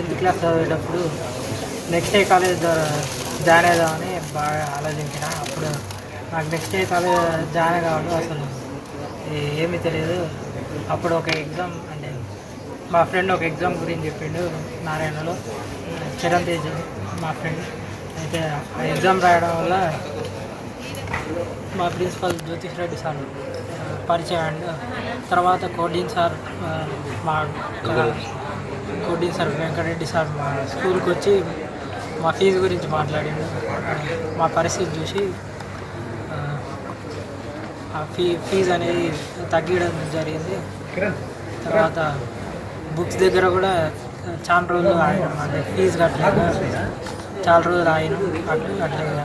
Tenth class చదివేటప్పుడు next ఏ college join అవుదామని బాగా ఆలోచించిన. అప్పుడు నాకు నెక్స్ట్ ఏ కాలేజ్ జాయిన్ కావడం అసలు ఏమీ తెలియదు. అప్పుడు ఒక ఎగ్జామ్ అంటే మా ఫ్రెండ్ ఒక ఎగ్జామ్ గురించి చెప్పిండు నారాయణలో. చరణ్ తేజ్ మా ఫ్రెండ్. అయితే ఆ ఎగ్జామ్ రాయడం వల్ల మా ప్రిన్సిపల్ జ్యోతిష్ రెడ్డి సార్ పరిచయం అండ్ తర్వాత కోడింగ్ సార్ మా కోటి సార్ వెంకటరెడ్డి సార్ మా స్కూల్కి వచ్చి మా ఫీజు గురించి మాట్లాడిండు. మా పరిస్థితి చూసి ఆ, ఫీ ఫీజు అనేది తగ్గడం జరిగింది. తర్వాత బుక్స్ దగ్గర కూడా చాలా రోజులు ఆగినాం అంటే ఫీజు కట్టలేదు చాలా రోజులు ఆగినాం అట్లా అట్లా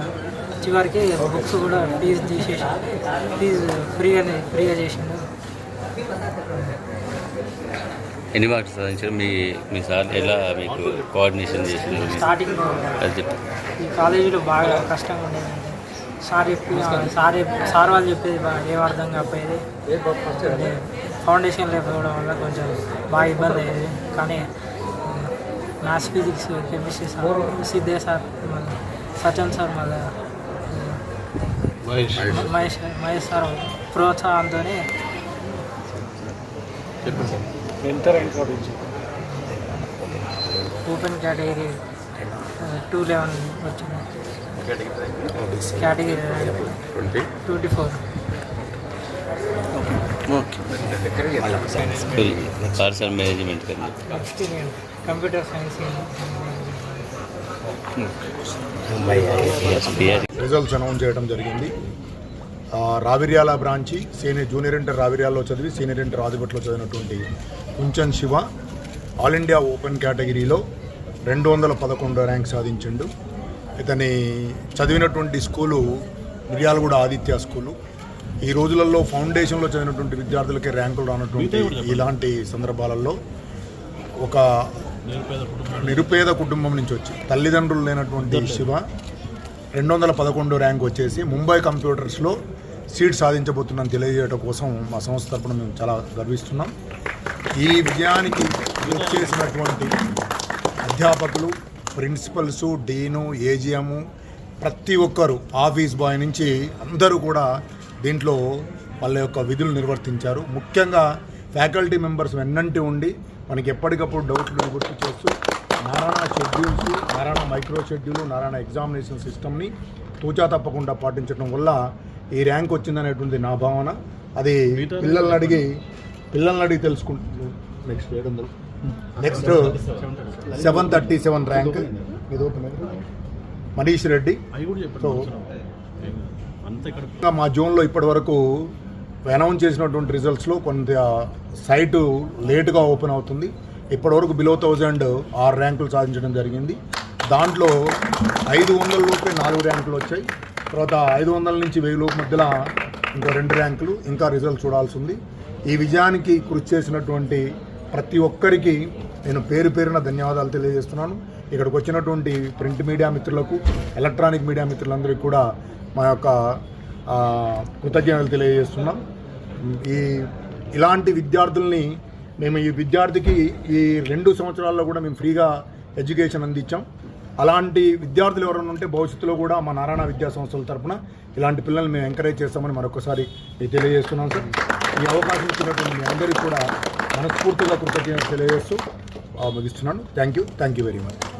చివరికి బుక్స్ కూడా ఫీజు తీసేసి ఫీజు ఫ్రీగానే ఫ్రీగా చేసిండు. ఎన్ని మార్క్స్ సాధించారు? మీ మీ సార్ ఎలా మీకు కోఆర్డినేషన్ చేసినారు స్టార్టింగ్ అది చెప్పు. ఈ కాలేజీలో బాగా కష్టంగా ఉండేది. సార్ చెప్పి సార్ సార్ వాళ్ళు చెప్పేది బాగా ఏం అర్థం కాకపోయేది. ఫౌండేషన్ లేకపోవడం వల్ల కొంచెం బాగా ఇబ్బంది అయ్యేది. కానీ maths physics chemistry sir Siddhe sir మళ్ళీ సచన్ సార్ మళ్ళీ మహేష్ మహేష్ సార్ ప్రోత్సాహంతోనే ఓపెన్ కేటగిరీ టూ లెవెన్ వచ్చింది. Category twenty four parcel management కదా నెక్స్ట్ నేను computer science BR results announce చేయడం జరిగింది. Raviryala branch senior junior inter రావిర్యాల్లో చదివి సీనియర్ ఇంటర్ రాజపట్లో చదివినటువంటి Kunchan Shiva all India open కేటగిరీలో రెండు వందల పదకొండు ర్యాంక్ సాధించిండు. ఇతని చదివినటువంటి స్కూలు మిర్యాలగూడ ఆదిత్య స్కూలు. ఈ రోజులలో ఫౌండేషన్లో చదివినటువంటి విద్యార్థులకి ర్యాంకులు రానటువంటి ఇలాంటి సందర్భాలలో ఒక నిరుపేద కుటుంబం నుంచి. వచ్చి తల్లిదండ్రులు లేనటువంటి శివ రెండు వందల పదకొండు ర్యాంక్ వచ్చేసి ముంబై కంప్యూటర్స్లో సీట్ సాధించబోతున్నాను తెలియజేయడం కోసం మా సంస్థ తరపున మేము చాలా గర్విస్తున్నాం. ఈ విజయానికి చేసినటువంటి అధ్యాపకులు ప్రిన్సిపల్స్ డీను ఏజిఎము ప్రతి ఒక్కరు ఆఫీస్ బాయ్ నుంచి అందరూ కూడా దీంట్లో వాళ్ళ యొక్క విధులు నిర్వర్తించారు. ముఖ్యంగా ఫ్యాకల్టీ మెంబర్స్ వెన్నంటి ఉండి మనకి ఎప్పటికప్పుడు డౌట్లు గుర్తు చేస్తూ Narayana schedules Narayana micro schedule Narayana examination సిస్టమ్ని తూచా తప్పకుండా పాటించడం వల్ల ఈ ర్యాంక్ వచ్చిందనేటువంటి నా భావన. అది పిల్లల్ని అడిగి పిల్లల్ని అడిగి తెలుసుకుంటున్నాను నెక్స్ట్ ఏడు వందలు. Next seven thirty seven rank. ఇది మనీష్ రెడ్డి. సో ఇంకా మా జోన్లో ఇప్పటి వరకు అనౌన్స్ చేసినటువంటి రిజల్ట్స్లో కొంత సైటు లేటుగా ఓపెన్ అవుతుంది. ఇప్పటివరకు బిలో థౌజండ్ ఆరు ర్యాంకులు సాధించడం జరిగింది. దాంట్లో ఐదు వందల లోపే నాలుగు ర్యాంకులు వచ్చాయి. తర్వాత ఐదు వందల నుంచి వెయ్యి లోపు మధ్యలో ఇంకో రెండు ర్యాంకులు ఇంకా రిజల్ట్ చూడాల్సి ఉంది. ఈ విజయానికి కృషి చేసినటువంటి ప్రతి ఒక్కరికి నేను పేరు పేరున ధన్యవాదాలు తెలియజేస్తున్నాను. ఇక్కడికి వచ్చినటువంటి ప్రింట్ మీడియా మిత్రులకు ఎలక్ట్రానిక్ మీడియా మిత్రులందరికీ కూడా మా యొక్క కృతజ్ఞతలు తెలియజేస్తున్నాం. ఈ ఇలాంటి విద్యార్థుల్ని మేము ఈ విద్యార్థికి ఈ రెండు సంవత్సరాల్లో కూడా మేము ఫ్రీగా ఎడ్యుకేషన్ అందించాం. అలాంటి విద్యార్థులు ఎవరైనా ఉంటే భవిష్యత్తులో కూడా మా నారాయణ విద్యా సంస్థల తరఫున ఇలాంటి పిల్లల్ని మేము ఎంకరేజ్ చేస్తామని మరొకసారి తెలియజేస్తున్నాం సార్ ఈ అవకాశం ఇచ్చినటువంటి మీ అందరికీ కూడా మనస్ఫూర్తిగా కృతజ్ఞతలు తెలియజేస్తూ ముగిస్తున్నాను. Thank you thank you very much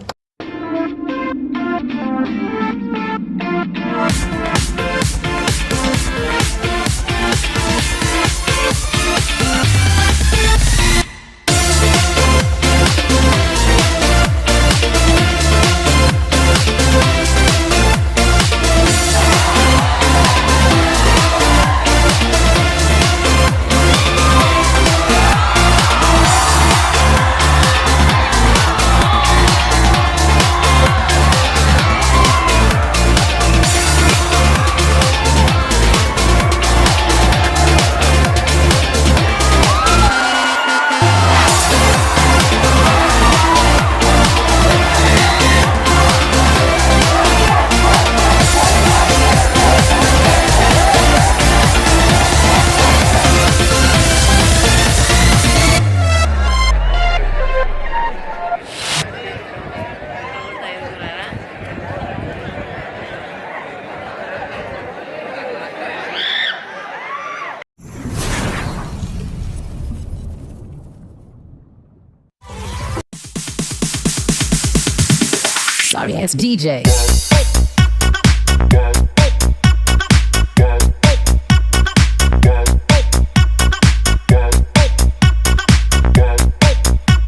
Sorry, it's DJ.